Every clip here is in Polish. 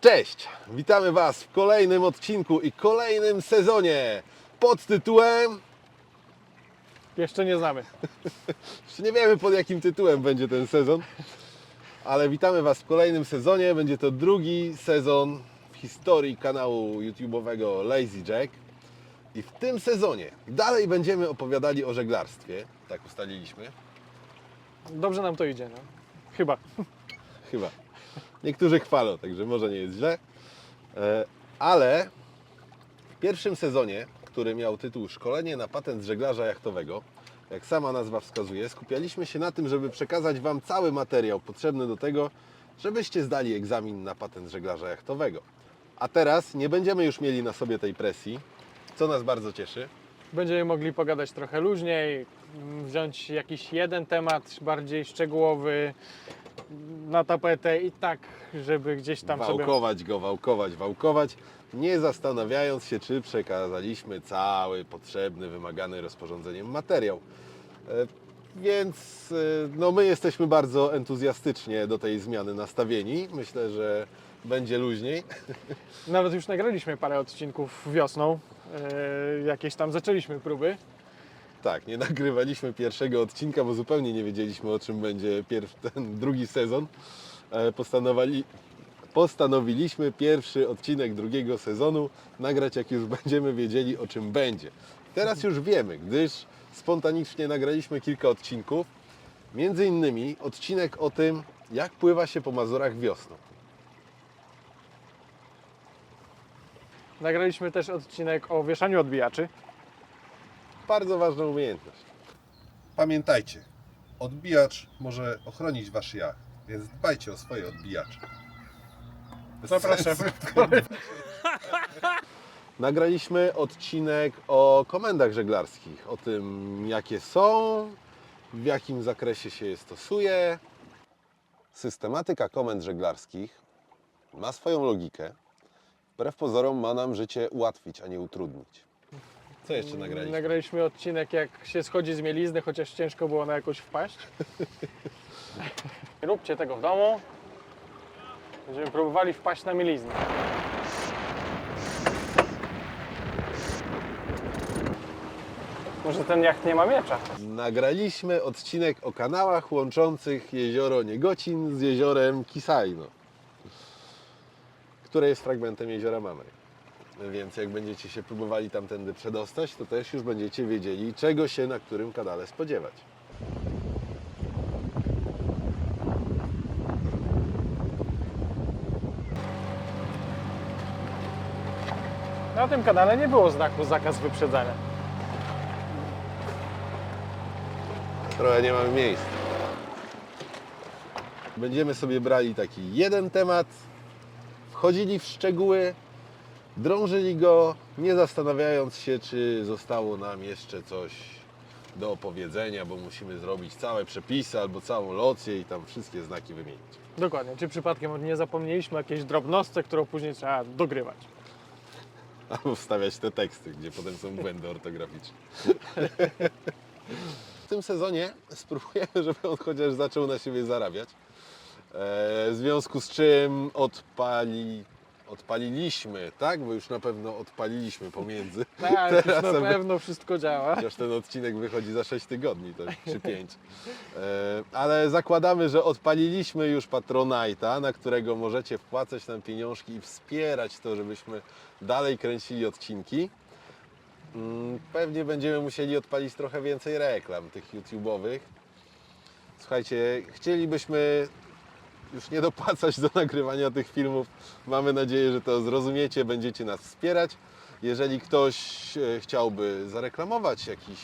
Cześć! Witamy Was w kolejnym odcinku i kolejnym sezonie pod tytułem. Jeszcze nie znamy. Jeszcze nie wiemy pod jakim tytułem będzie ten sezon, ale witamy Was w kolejnym sezonie. Będzie to drugi sezon w historii kanału YouTube'owego Lazy Jack. I w tym sezonie dalej będziemy opowiadali o żeglarstwie. Tak ustaliliśmy. Dobrze nam to idzie, no. Chyba. Chyba. Niektórzy chwalą, także może nie jest źle. E, Ale w pierwszym sezonie, który miał tytuł Szkolenie na patent żeglarza jachtowego, jak sama nazwa wskazuje, skupialiśmy się na tym, żeby przekazać Wam cały materiał potrzebny do tego, żebyście zdali egzamin na patent żeglarza jachtowego. A teraz nie będziemy już mieli na sobie tej presji, co nas bardzo cieszy. Będziemy mogli pogadać trochę luźniej, mm, wziąć jakiś jeden temat bardziej szczegółowy na tapetę i tak, żeby gdzieś tam sobie... wałkować go, wałkować, wałkować, nie zastanawiając się, czy przekazaliśmy cały potrzebny, wymagany rozporządzeniem materiał. E, Więc e, no, my jesteśmy bardzo entuzjastycznie do tej zmiany nastawieni. Myślę, że będzie luźniej. Nawet już nagraliśmy parę odcinków wiosną. e, jakieś tam zaczęliśmy próby. Tak, nie nagrywaliśmy pierwszego odcinka, bo zupełnie nie wiedzieliśmy, o czym będzie pierw, ten drugi sezon. E, Postanowili, postanowiliśmy pierwszy odcinek drugiego sezonu nagrać, jak już będziemy wiedzieli, o czym będzie. Teraz już wiemy, gdyż spontanicznie nagraliśmy kilka odcinków. Między innymi odcinek o tym, jak pływa się po Mazurach wiosną. Nagraliśmy też odcinek o wieszaniu odbijaczy. Bardzo ważna umiejętność. Pamiętajcie, odbijacz może ochronić wasz jacht, więc dbajcie o swoje odbijacze. Zapraszamy. Nagraliśmy odcinek o komendach żeglarskich, o tym jakie są, w jakim zakresie się je stosuje. Systematyka komend żeglarskich ma swoją logikę. Wbrew pozorom ma nam życie ułatwić, a nie utrudnić. Co jeszcze nagraliśmy? Nagraliśmy odcinek, jak się schodzi z mielizny, chociaż ciężko było na jakąś wpaść. Nie róbcie tego w domu. Będziemy próbowali wpaść na mieliznę. Może ten jacht nie ma miecza. Nagraliśmy odcinek o kanałach łączących jezioro Niegocin z jeziorem Kisajno, które jest fragmentem jeziora Mamry. Więc jak będziecie się próbowali tamtędy przedostać, to też już będziecie wiedzieli, czego się na którym kanale spodziewać. Na tym kanale nie było znaku zakaz wyprzedzania. Trochę nie mamy miejsca. Będziemy sobie brali taki jeden temat, wchodzili w szczegóły, drążyli go, nie zastanawiając się, czy zostało nam jeszcze coś do opowiedzenia, bo musimy zrobić całe przepisy albo całą locję i tam wszystkie znaki wymienić. Dokładnie. Czy przypadkiem nie zapomnieliśmy jakiejś drobnostce, którą później trzeba dogrywać? Albo wstawiać te teksty, gdzie potem są błędy ortograficzne. W tym sezonie spróbujemy, żeby on chociaż zaczął na siebie zarabiać. E, W związku z czym odpali, odpaliliśmy, tak? Bo już na pewno odpaliliśmy pomiędzy. Tak, już Teraz na pewno wszystko działa. Chociaż ten odcinek wychodzi za 6 tygodni, to czy 5. Ale zakładamy, że odpaliliśmy już Patronite'a, na którego możecie wpłacać nam pieniążki i wspierać to, żebyśmy dalej kręcili odcinki. Mm, Pewnie będziemy musieli odpalić trochę więcej reklam tych YouTube'owych. Słuchajcie, chcielibyśmy już nie dopłacać do nagrywania tych filmów. Mamy nadzieję, że to zrozumiecie, będziecie nas wspierać. Jeżeli ktoś e, chciałby zareklamować jakiś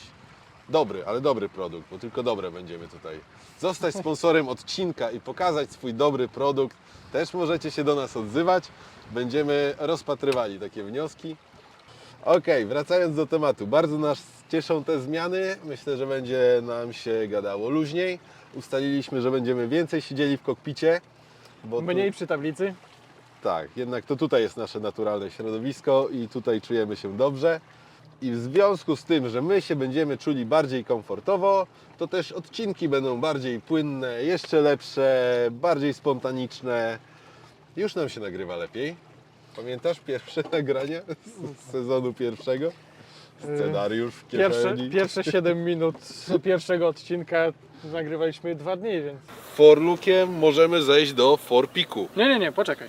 dobry, ale dobry produkt, bo tylko dobre będziemy tutaj, zostać sponsorem odcinka i pokazać swój dobry produkt, też możecie się do nas odzywać. Będziemy rozpatrywali takie wnioski. Ok, wracając do tematu. Bardzo nas cieszą te zmiany. Myślę, że będzie nam się gadało luźniej. Ustaliliśmy, że będziemy więcej siedzieli w kokpicie. Bo tu- Mniej przy tablicy. tak, jednak to tutaj jest nasze naturalne środowisko i tutaj czujemy się dobrze. I w związku z tym, że my się będziemy czuli bardziej komfortowo, to też odcinki będą bardziej płynne, jeszcze lepsze, bardziej spontaniczne. Już nam się nagrywa lepiej. Pamiętasz pierwsze nagrania z sezonu pierwszego? Scenariusz w Pierwsze, kieszeni. pierwsze 7 minut pierwszego odcinka nagrywaliśmy dwa dni, więc... Forlukiem możemy zejść do Forpiku. Nie, nie, nie, poczekaj.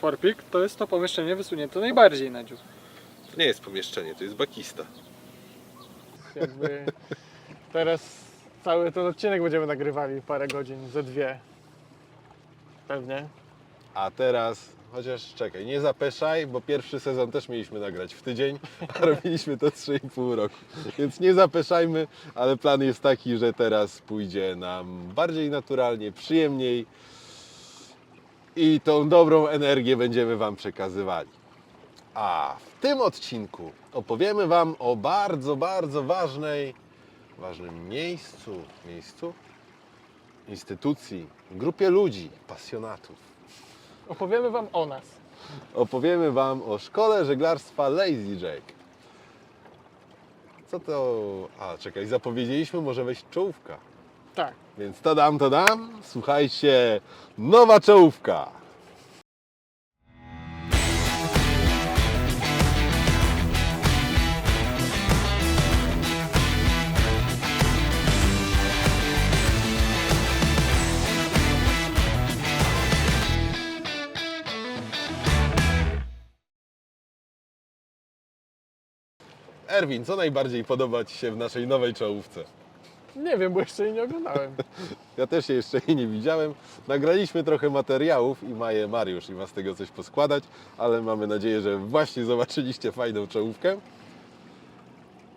Forpik to jest to pomieszczenie wysunięte najbardziej na dziób. To nie jest pomieszczenie, to jest bakista. Jakby teraz cały ten odcinek będziemy nagrywali parę godzin, ze dwie. Pewnie. A teraz, chociaż czekaj, nie zapeszaj, bo pierwszy sezon też mieliśmy nagrać w tydzień, a robiliśmy to 3,5 roku. Więc nie zapeszajmy, ale plan jest taki, że teraz pójdzie nam bardziej naturalnie, przyjemniej i tą dobrą energię będziemy Wam przekazywali. A w tym odcinku opowiemy Wam o bardzo, bardzo ważnej, ważnym miejscu, miejscu, instytucji, grupie ludzi, pasjonatów Opowiemy Wam o nas. opowiemy Wam o szkole żeglarstwa Lazy Jack. Co to... A, czekaj, zapowiedzieliśmy, może wejść czołówka. Tak. Więc to dam, to dam. Słuchajcie, nowa czołówka. Erwin, co najbardziej podoba Ci się w naszej nowej czołówce? Nie wiem, bo jeszcze jej nie oglądałem. Ja też się jeszcze jej nie widziałem. Nagraliśmy trochę materiałów i ma je Mariusz i ma z tego coś poskładać, ale mamy nadzieję, że właśnie zobaczyliście fajną czołówkę.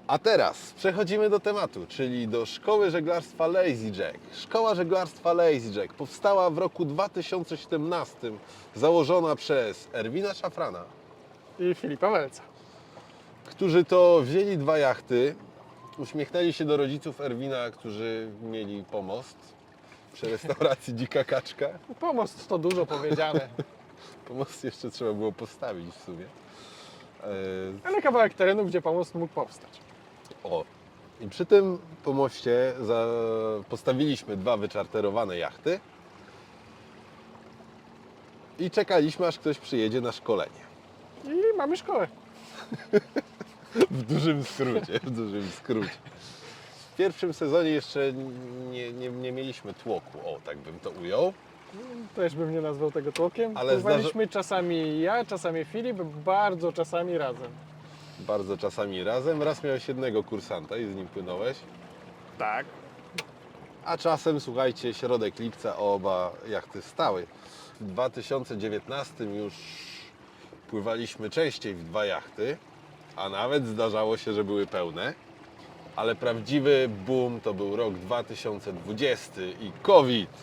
A teraz przechodzimy do tematu, czyli do Szkoły Żeglarstwa Lazy Jack. Szkoła Żeglarstwa Lazy Jack powstała w roku 2017, założona przez Erwina Szafrana, I Filipa Welca. Którzy to wzięli dwa jachty, uśmiechnęli się do rodziców Erwina, którzy mieli pomost przy restauracji Dzika Kaczka. Pomost to dużo powiedziane. Pomost jeszcze trzeba było postawić w sumie. E, Ale kawałek terenu, gdzie pomost mógł powstać. o. I przy tym pomoście za, postawiliśmy dwa wyczarterowane jachty i czekaliśmy, aż ktoś przyjedzie na szkolenie. I mamy szkołę. W dużym skrócie, w dużym skrócie. W pierwszym sezonie jeszcze nie, nie, nie mieliśmy tłoku, o tak bym to ujął. Też bym nie nazwał tego tłokiem. Ale Pływaliśmy czasami ja, czasami Filip, bardzo czasami razem. Bardzo czasami razem. Raz miałeś jednego kursanta i z nim płynąłeś. Tak. A czasem, słuchajcie, środek lipca oba jachty stały. W 2019 już pływaliśmy częściej w dwa jachty, a nawet zdarzało się, że były pełne. Ale prawdziwy boom to był rok 2020 i COVID.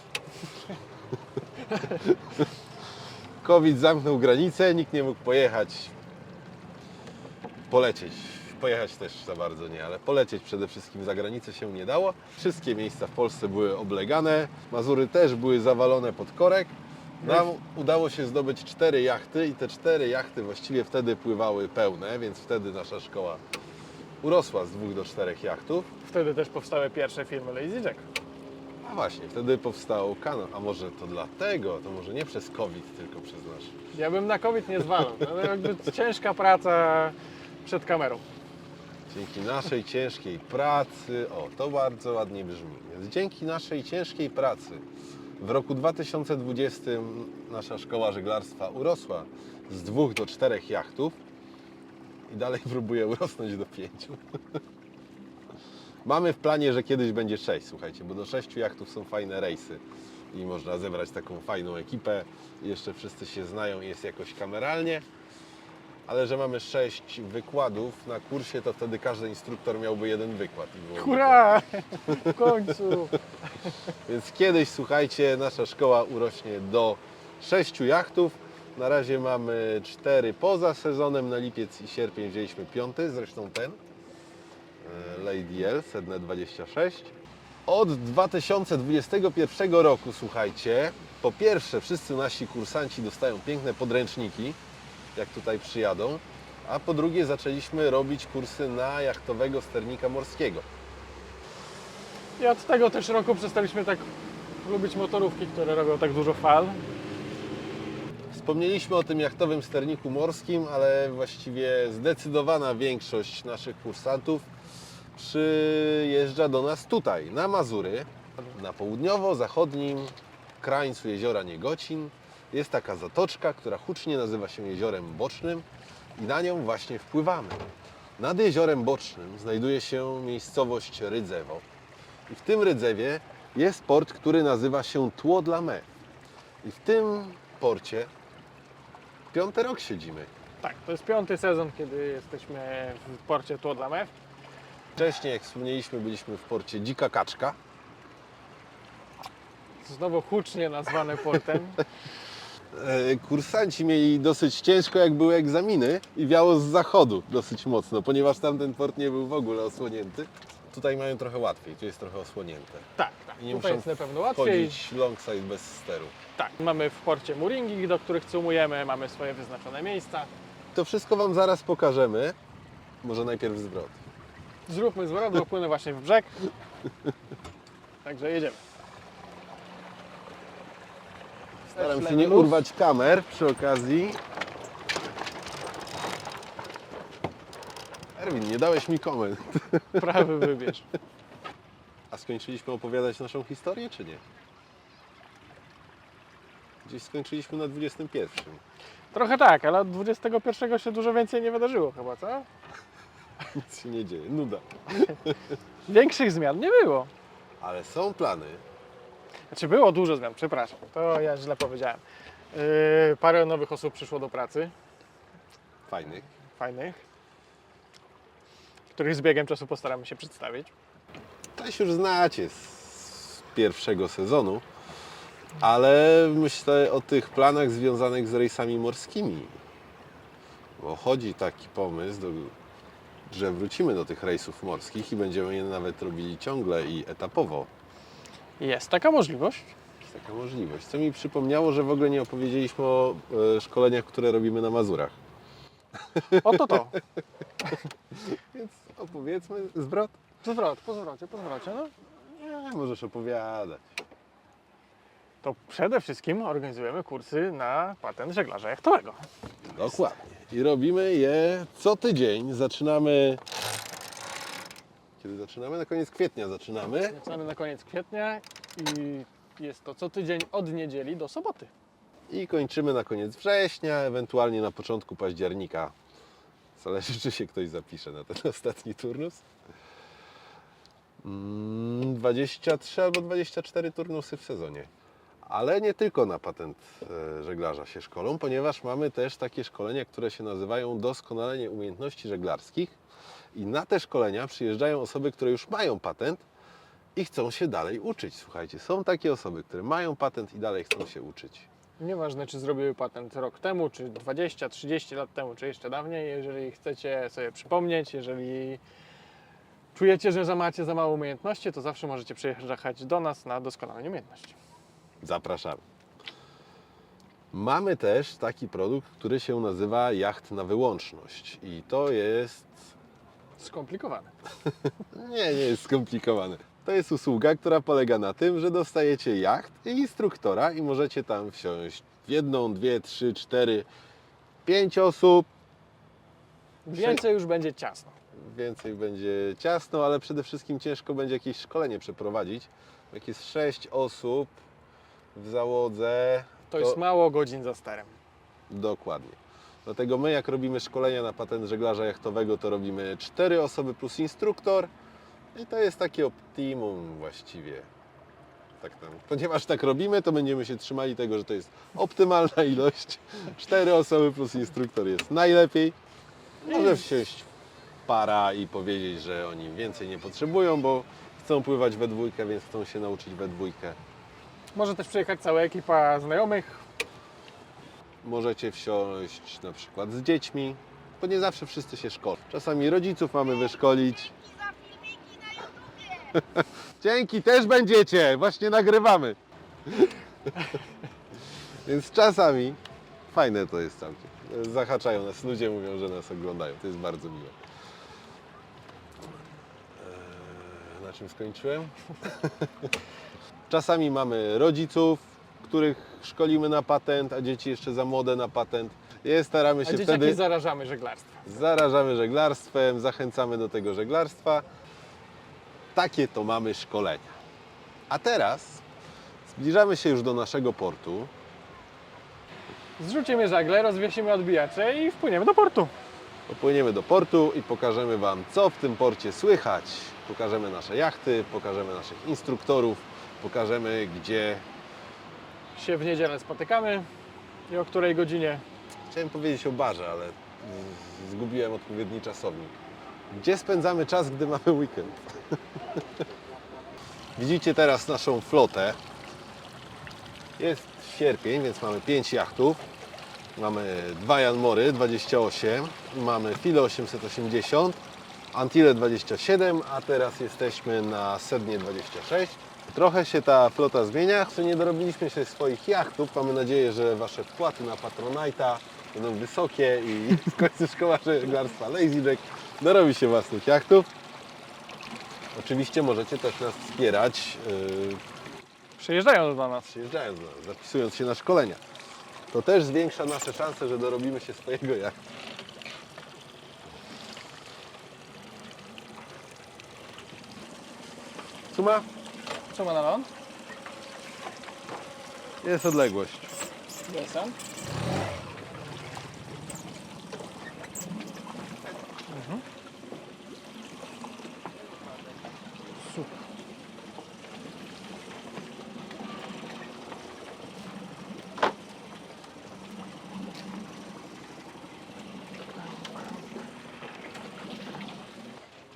COVID zamknął granice, nikt nie mógł pojechać, polecieć. Pojechać też za bardzo nie, ale polecieć przede wszystkim za granicę się nie dało. Wszystkie miejsca w Polsce były oblegane, Mazury też były zawalone pod korek. Nam udało się zdobyć cztery jachty i te cztery jachty właściwie wtedy pływały pełne, więc wtedy nasza szkoła urosła z dwóch do czterech jachtów. Wtedy też powstały pierwsze filmy Lazy Jack. A właśnie, wtedy powstał kanał. A może to dlatego, to może nie przez COVID, tylko przez nasz. Ja bym na COVID nie zwalał, ale jakby ciężka praca przed kamerą. Dzięki naszej ciężkiej pracy, o to bardzo ładnie brzmi, więc dzięki naszej ciężkiej pracy w roku 2020 nasza szkoła żeglarstwa urosła z dwóch do czterech jachtów i dalej próbuje urosnąć do pięciu. Mamy w planie, że kiedyś będzie sześć, słuchajcie, bo do sześciu jachtów są fajne rejsy i można zebrać taką fajną ekipę. Jeszcze wszyscy się znają jest jakoś kameralnie. Ale że mamy sześć wykładów na kursie, to wtedy każdy instruktor miałby jeden wykład. I byłoby Hurra! W końcu! więc kiedyś, słuchajcie, nasza szkoła urośnie do sześciu jachtów. Na razie mamy cztery poza sezonem. Na lipiec i sierpień wzięliśmy piąty, zresztą ten. e, Lady L, Sedne 26. Od 2021 roku, słuchajcie, po pierwsze wszyscy nasi kursanci dostają piękne podręczniki, jak tutaj przyjadą, a po drugie zaczęliśmy robić kursy na jachtowego sternika morskiego. I od tego też roku przestaliśmy tak lubić motorówki, które robią tak dużo fal. Wspomnieliśmy o tym jachtowym sterniku morskim, ale właściwie zdecydowana większość naszych kursantów przyjeżdża do nas tutaj, na Mazury, na południowo-zachodnim krańcu jeziora Niegocin. Jest taka zatoczka, która hucznie nazywa się Jeziorem Bocznym i na nią właśnie wpływamy. Nad Jeziorem Bocznym znajduje się miejscowość Rydzewo. I w tym Rydzewie jest port, który nazywa się Tło dla Me. I w tym porcie piąty rok siedzimy. Tak, to jest piąty sezon, kiedy jesteśmy w porcie Tuodlamew. Wcześniej, jak wspomnieliśmy, byliśmy w porcie Dzika Kaczka. Znowu hucznie nazwane portem. E, Kursanci mieli dosyć ciężko, jak były egzaminy i wiało z zachodu dosyć mocno, ponieważ tamten port nie był w ogóle osłonięty. Tutaj mają trochę łatwiej, tu jest trochę osłonięte. Tak, tak. I nie Tutaj muszą jest na pewno łatwiej. Chodzić longside bez steru. Tak, mamy w porcie mooringi, do których cumujemy, mamy swoje wyznaczone miejsca. To wszystko Wam zaraz pokażemy. Może najpierw zwrot. Zróbmy zwrot, bo płynę właśnie w brzeg. Także jedziemy. Staram się nie urwać kamer przy okazji. Erwin, nie dałeś mi komend. Prawy wybierz. A skończyliśmy opowiadać naszą historię, czy nie? Gdzieś skończyliśmy na 21. Trochę tak, ale od 21 się dużo więcej nie wydarzyło chyba, co? Nic się nie dzieje, nuda. Większych zmian nie było. Ale są plany. Znaczy było dużo zmian, przepraszam, to ja źle powiedziałem. Yy, parę nowych osób przyszło do pracy, Fajnych. fajnych, których z biegiem czasu postaramy się przedstawić. Też już znacie z pierwszego sezonu. Ale myślę o tych planach związanych z rejsami morskimi. Bo chodzi taki pomysł, do, że wrócimy do tych rejsów morskich i będziemy je nawet robili ciągle i etapowo. Jest taka możliwość. Jest taka możliwość. Co mi przypomniało, że w ogóle nie opowiedzieliśmy o e, szkoleniach, które robimy na Mazurach. Oto to. Więc opowiedzmy zwrot. Zwrot, po zwrocie, po zwrocie. No. Nie, możesz opowiadać. To przede wszystkim organizujemy kursy na patent żeglarza jachtowego. Dokładnie. I robimy je co tydzień. Zaczynamy. Kiedy zaczynamy? Na koniec kwietnia zaczynamy. Zaczynamy na koniec kwietnia i jest to co tydzień od niedzieli do soboty. I kończymy na koniec września, ewentualnie na początku października. Zależy, czy się ktoś zapisze na ten ostatni turnus. Mm, 23 albo 24 turnusy w sezonie. Ale nie tylko na patent e, żeglarza się szkolą, ponieważ mamy też takie szkolenia, które się nazywają doskonalenie umiejętności żeglarskich. I na te szkolenia przyjeżdżają osoby, które już mają patent i chcą się dalej uczyć. Słuchajcie, są takie osoby, które mają patent i dalej chcą się uczyć. Nieważne, czy zrobiły patent rok temu, czy 20, 30 lat temu, czy jeszcze dawniej, jeżeli chcecie sobie przypomnieć, jeżeli czujecie, że macie za mało umiejętności, to zawsze możecie przyjechać do nas na doskonalenie umiejętności. Zapraszamy. Mamy też taki produkt, który się nazywa jacht na wyłączność. I to jest. Skomplikowane. Nie, nie jest skomplikowane. To jest usługa, która polega na tym, że dostajecie jacht i instruktora i możecie tam wsiąść w jedną, dwie, trzy, cztery, pięć osób. Więcej już będzie ciasno. Więcej będzie ciasno, ale przede wszystkim ciężko będzie jakieś szkolenie przeprowadzić. Jak jest sześć osób w załodze, To jest mało godzin za sterem. Dokładnie. Dlatego my, jak robimy szkolenia na patent żeglarza jachtowego, to robimy 4 osoby plus instruktor i to jest takie optimum właściwie. Tak tam. Ponieważ tak robimy, to będziemy się trzymali tego, że to jest optymalna ilość. 4 osoby plus instruktor jest najlepiej. Może wsiąść para i powiedzieć, że oni więcej nie potrzebują, bo chcą pływać we dwójkę, więc chcą się nauczyć we dwójkę. Może też przyjechać cała ekipa znajomych. Możecie wsiąść na przykład z dziećmi, bo nie zawsze wszyscy się szkolą. Czasami rodziców mamy wyszkolić. za filmiki na YouTubie. Dzięki, też będziecie, właśnie nagrywamy. Więc czasami fajne to jest całkiem. Zahaczają nas ludzie, mówią, że nas oglądają. To jest bardzo miłe. Eee, Na czym skończyłem? Czasami mamy rodziców, których szkolimy na patent, a dzieci jeszcze za młode na patent. Jest, staramy A się dzieciaki wtedy, zarażamy żeglarstwem. zarażamy żeglarstwem, zachęcamy do tego żeglarstwa. Takie to mamy szkolenia. A teraz zbliżamy się już do naszego portu. Zrzucimy żagle, rozwiesimy odbijacze i wpłyniemy do portu. Popłyniemy do portu i pokażemy Wam, co w tym porcie słychać. Pokażemy nasze jachty, pokażemy naszych instruktorów, pokażemy, gdzie. Się w niedzielę spotykamy i o której godzinie. Chciałem powiedzieć o barze, ale z- zgubiłem odpowiedni czasownik. Gdzie spędzamy czas, gdy mamy weekend? Widzicie teraz naszą flotę. Jest sierpień, więc mamy 5 jachtów. Mamy dwa Janmory 28, mamy File 880, Antile 27, a teraz jesteśmy na Sednie 26. Trochę się ta flota zmienia, jeszcze nie dorobiliśmy się swoich jachtów. Mamy nadzieję, że Wasze wpłaty na Patronite'a będą wysokie i w końcu szkoła żeglarstwa Lazy Jack dorobi się własnych jachtów. Oczywiście możecie też nas wspierać yy, Przyjeżdżają do nas. przyjeżdżając do nas, zapisując się na szkolenia. To też zwiększa nasze szanse, że dorobimy się swojego jachtu. Suma? Co ma na ląd? Jest odległość. Desant.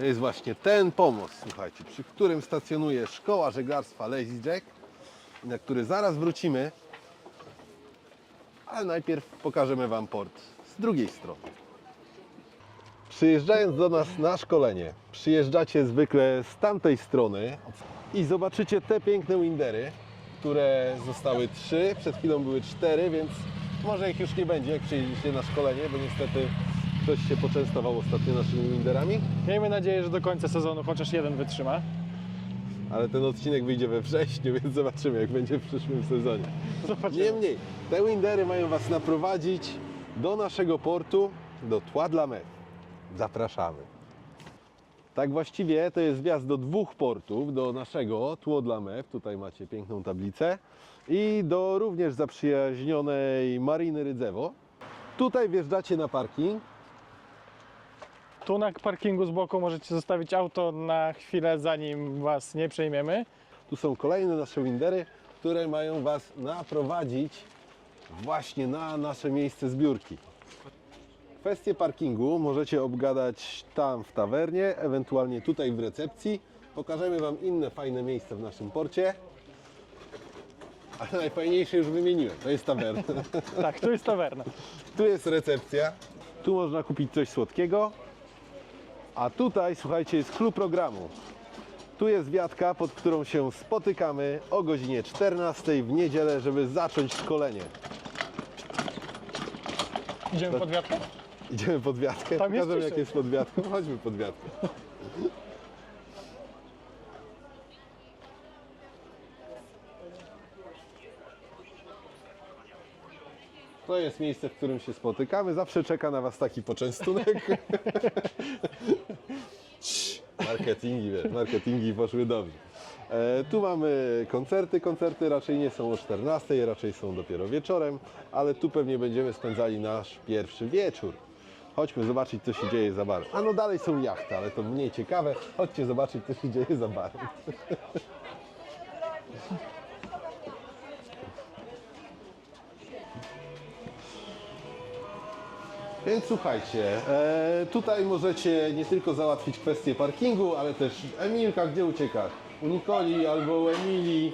To jest właśnie ten pomost, słuchajcie, przy którym stacjonuje szkoła żeglarstwa Lazy Jack, na który zaraz wrócimy. Ale najpierw pokażemy Wam port z drugiej strony. Przyjeżdżając do nas na szkolenie, przyjeżdżacie zwykle z tamtej strony i zobaczycie te piękne windery, które zostały trzy, przed chwilą były cztery, więc może ich już nie będzie, jak przyjedziecie na szkolenie, bo niestety ktoś się poczęstował ostatnio naszymi winderami. Miejmy nadzieję, że do końca sezonu chociaż jeden wytrzyma. Ale ten odcinek wyjdzie we wrześniu, więc zobaczymy, jak będzie w przyszłym sezonie. Zobaczymy. Niemniej, te windery mają Was naprowadzić do naszego portu, do Tła dla Met. Zapraszamy. Tak właściwie to jest wjazd do dwóch portów, do naszego Tło dla Mew, tutaj macie piękną tablicę, i do również zaprzyjaźnionej Mariny Rydzewo. Tutaj wjeżdżacie na parking, Tu na parkingu z boku możecie zostawić auto na chwilę, zanim Was nie przejmiemy. Tu są kolejne nasze windery, które mają Was naprowadzić właśnie na nasze miejsce zbiórki. Kwestię parkingu możecie obgadać tam w tawernie, ewentualnie tutaj w recepcji. Pokażemy Wam inne fajne miejsca w naszym porcie. Ale najfajniejsze już wymieniłem, to jest tawerna. Tak, tu jest tawerna. Tu jest recepcja, tu można kupić coś słodkiego, a tutaj, słuchajcie, jest klub programu. Tu jest wiatka, pod którą się spotykamy o godzinie 14 w niedzielę, żeby zacząć szkolenie. Idziemy pod wiatkę? Idziemy pod wiatkę, Tam jest pokażę jak jest pod wiatką, chodźmy pod wiatkę. To jest miejsce, w którym się spotykamy. Zawsze czeka na Was taki poczęstunek. Marketingi, wiesz, marketingi poszły dobrze. E, tu mamy koncerty. Koncerty raczej nie są o 14, raczej są dopiero wieczorem, ale tu pewnie będziemy spędzali nasz pierwszy wieczór. Chodźmy zobaczyć, co się dzieje za barem. A no dalej są jachty, ale to mniej ciekawe. Chodźcie zobaczyć, co się dzieje za barem. Więc słuchajcie, e, tutaj możecie nie tylko załatwić kwestię parkingu, ale też Emilka, gdzie uciekasz? U Nikoli albo u Emilii.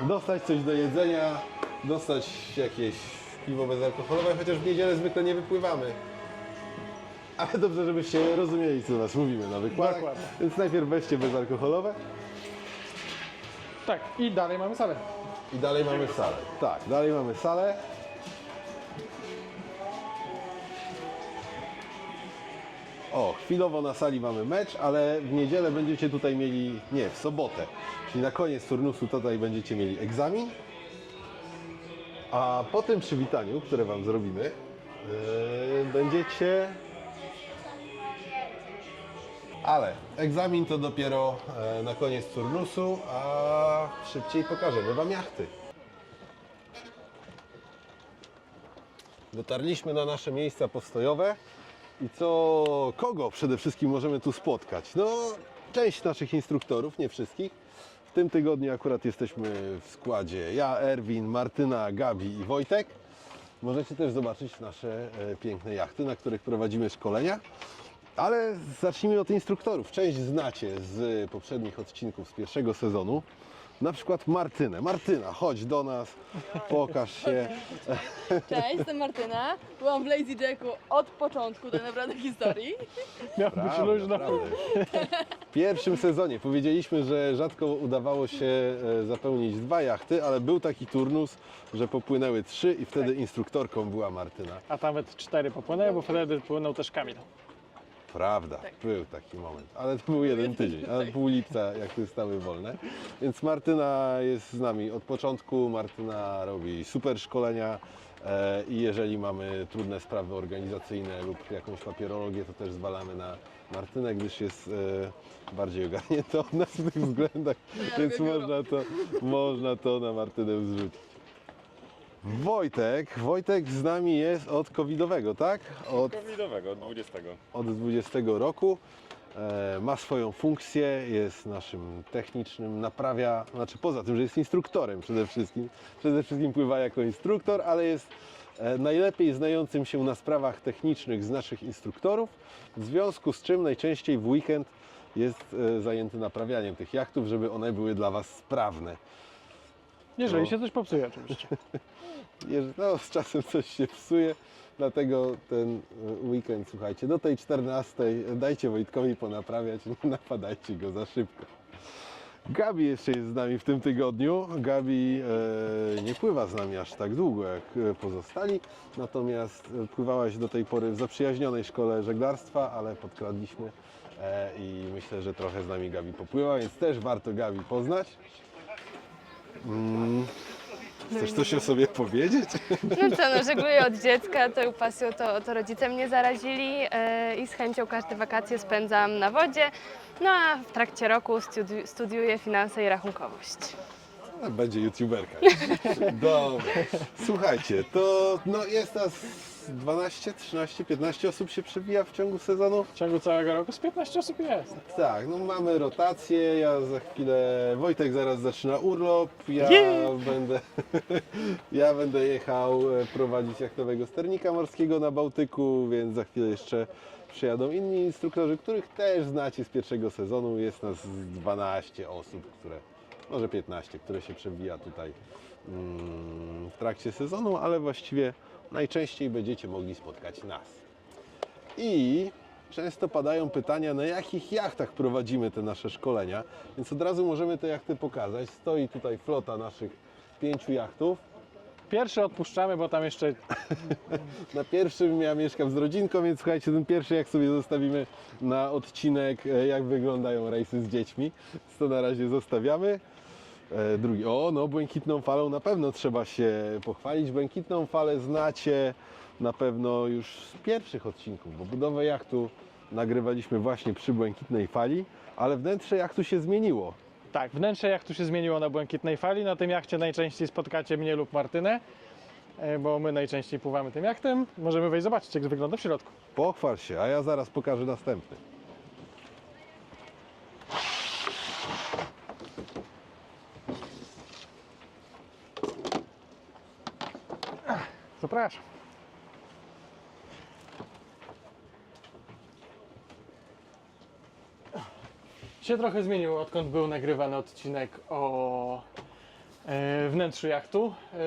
Dostać coś do jedzenia, dostać jakieś piwo bezalkoholowe, chociaż w niedzielę zwykle nie wypływamy. Ale dobrze, żebyście rozumieli, co nas mówimy na wykładach. Dokładnie. Więc najpierw weźcie bezalkoholowe Tak, i dalej mamy salę. i dalej mamy salę. Tak, dalej mamy salę. O, chwilowo na sali mamy mecz, ale w niedzielę będziecie tutaj mieli, nie, w sobotę, czyli na koniec turnusu tutaj będziecie mieli egzamin. A po tym przywitaniu, które Wam zrobimy, yy, będziecie. Ale egzamin to dopiero e, na koniec turnusu, a szybciej pokażemy Wam jachty. Dotarliśmy na nasze miejsca postojowe i co, kogo przede wszystkim możemy tu spotkać? No, część naszych instruktorów, nie wszystkich. W tym tygodniu akurat jesteśmy w składzie ja, Erwin, Martyna, Gabi i Wojtek. Możecie też zobaczyć nasze e, piękne jachty, na których prowadzimy szkolenia. Ale zacznijmy od instruktorów. Część znacie z poprzednich odcinków z pierwszego sezonu. Na przykład Martynę. Martyna, chodź do nas, pokaż się. Cześć, jestem Martyna. Byłam w Lazy Jacku od początku tak naprawdę historii. Miał być Prawda, luźno. prawda. W pierwszym sezonie powiedzieliśmy, że rzadko udawało się e, zapełnić dwa jachty, ale był taki turnus, że popłynęły trzy i wtedy instruktorką była Martyna. A nawet cztery popłynęły, bo wtedy płynął też Kamil. Prawda, był taki moment, ale to był jeden tydzień, a pół lipca jak to stały wolne. Więc Martyna jest z nami od początku, Martyna robi super szkolenia e, i jeżeli mamy trudne sprawy organizacyjne lub jakąś papierologię, to też zwalamy na Martynę, gdyż jest e, bardziej ogarnięta od nas w tych względach, ja więc można to, można to na Martynę zrzucić. Wojtek, Wojtek z nami jest od covidowego, tak? Od Covidowego, 20. od 20 roku. E, ma swoją funkcję, jest naszym technicznym, naprawia, znaczy poza tym, że jest instruktorem przede wszystkim, przede wszystkim pływa jako instruktor, ale jest e, najlepiej znającym się na sprawach technicznych z naszych instruktorów, w związku z czym najczęściej w weekend jest e, zajęty naprawianiem tych jachtów, żeby one były dla Was sprawne. Jeżeli No. się coś popsuje oczywiście. No, z czasem coś się psuje, dlatego ten e, weekend, słuchajcie, do tej 14 dajcie Wojtkowi ponaprawiać, nie napadajcie go za szybko. Gabi jeszcze jest z nami w tym tygodniu. Gabi e, nie pływa z nami aż tak długo jak e, pozostali, natomiast e, pływałaś do tej pory w zaprzyjaźnionej szkole żeglarstwa, ale podkradliśmy e, i myślę, że trochę z nami Gabi popływa, więc też warto Gabi poznać. Mm. Chcesz coś o sobie powiedzieć? No co, no żegluję od dziecka, tą pasją to, to rodzice mnie zarazili e, i z chęcią każde wakacje spędzam na wodzie. No a w trakcie roku studi- studiuję finanse i rachunkowość. Będzie youtuberka. Dobra. Słuchajcie, to no jest nas 12, 13, 15 osób się przewija w ciągu sezonu. W ciągu całego roku z 15 osób jest. Tak, no mamy rotację, ja za chwilę, Wojtek zaraz zaczyna urlop, ja Yeah! będę ja będę jechał e, prowadzić jachtowego sternika morskiego na Bałtyku, więc za chwilę jeszcze przyjadą inni instruktorzy, których też znacie z pierwszego sezonu. Jest nas z 12 osób, które, może 15, które się przewija tutaj mm, w trakcie sezonu, ale właściwie najczęściej będziecie mogli spotkać nas. I często padają pytania, na jakich jachtach prowadzimy te nasze szkolenia, więc od razu możemy te jachty pokazać. Stoi tutaj flota naszych pięciu jachtów. Pierwszy odpuszczamy, bo tam jeszcze Na pierwszym ja mieszkam z rodzinką, więc słuchajcie, ten pierwszy jak sobie zostawimy na odcinek, e, jak wyglądają rejsy z dziećmi, więc to na razie zostawiamy. E, Drugi, o no, błękitną falą na pewno trzeba się pochwalić. Błękitną falę znacie na pewno już z pierwszych odcinków, bo budowę jachtu nagrywaliśmy właśnie przy błękitnej fali, ale wnętrze jachtu się zmieniło. tak, wnętrze jachtu się zmieniło na błękitnej fali. Na tym jachcie najczęściej spotkacie mnie lub Martynę, e, bo my najczęściej pływamy tym jachtem. Możemy wejść zobaczyć, jak wygląda w środku. Pochwal się, a ja zaraz pokażę następny. Zapraszam. Się trochę zmieniło, odkąd był nagrywany odcinek o e, wnętrzu jachtu. E,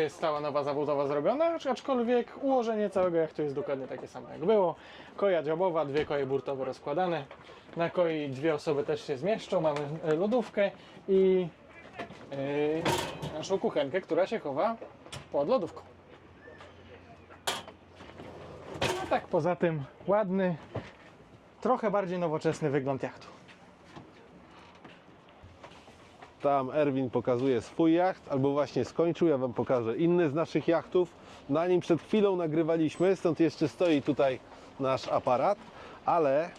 jest cała nowa zabudowa zrobiona, aczkolwiek ułożenie całego jachtu jest dokładnie takie samo jak było. Koja dziobowa, dwie koje burtowe rozkładane. Na koi dwie osoby też się zmieszczą. Mamy e, lodówkę i naszą kuchenkę, która się chowa pod lodówką. Tak poza tym ładny, trochę bardziej nowoczesny wygląd jachtu. Tam Erwin pokazuje swój jacht, albo właśnie skończył. Ja Wam pokażę inny z naszych jachtów. Na nim przed chwilą nagrywaliśmy, stąd jeszcze stoi tutaj nasz aparat, ale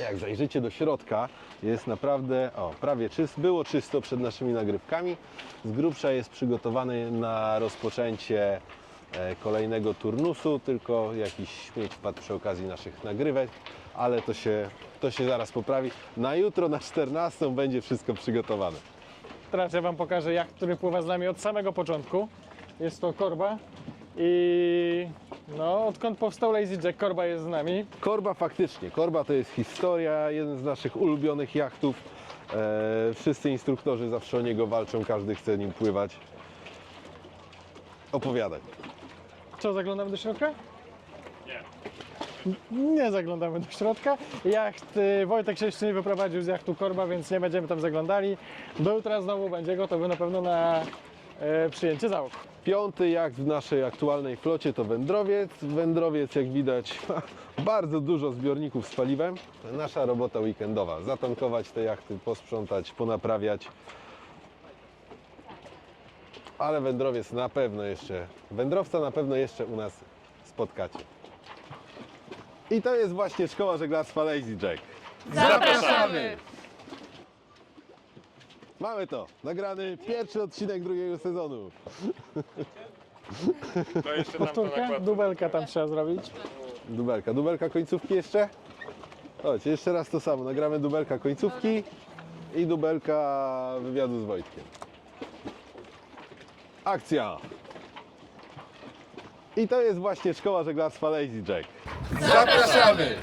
jak zajrzycie do środka, jest naprawdę, o, prawie czysto, było czysto przed naszymi nagrywkami. Z grubsza jest przygotowany na rozpoczęcie kolejnego turnusu, tylko jakiś śmieć wpadł przy okazji naszych nagrywek, ale to się, to się zaraz poprawi. Na jutro, na 14 będzie wszystko przygotowane. Teraz ja Wam pokażę jacht, który pływa z nami od samego początku. Jest to Korba i no, odkąd powstał Lazy Jack, Korba jest z nami. Korba faktycznie, Korba to jest historia, jeden z naszych ulubionych jachtów. E, wszyscy instruktorzy zawsze o niego walczą, każdy chce nim pływać. Opowiadaj. Co, zaglądamy do środka? Nie. Nie zaglądamy do środka. Jacht y, Wojtek się jeszcze nie wyprowadził z jachtu Korba, więc nie będziemy tam zaglądali. Do jutra znowu będzie gotowy na pewno na e, przyjęcie załóg. Piąty jacht w naszej aktualnej flocie to wędrowiec. Wędrowiec, jak widać, ma bardzo dużo zbiorników z paliwem. Nasza robota weekendowa. Zatankować te jachty, posprzątać, ponaprawiać. Ale wędrowiec na pewno jeszcze, wędrowca na pewno jeszcze u nas spotkacie. I to jest właśnie szkoła żeglarstwa Lazy Jack. Zapraszamy! Mamy to, nagrany pierwszy odcinek drugiego sezonu. Powtórka, dubelka tam trzeba zrobić. Dubelka. Dubelka końcówki jeszcze? Chodź, jeszcze raz to samo. Nagramy dubelka końcówki i dubelka wywiadu z Wojtkiem. Akcja! I to jest właśnie szkoła żeglarstwa Lazy Jack. Zapraszamy!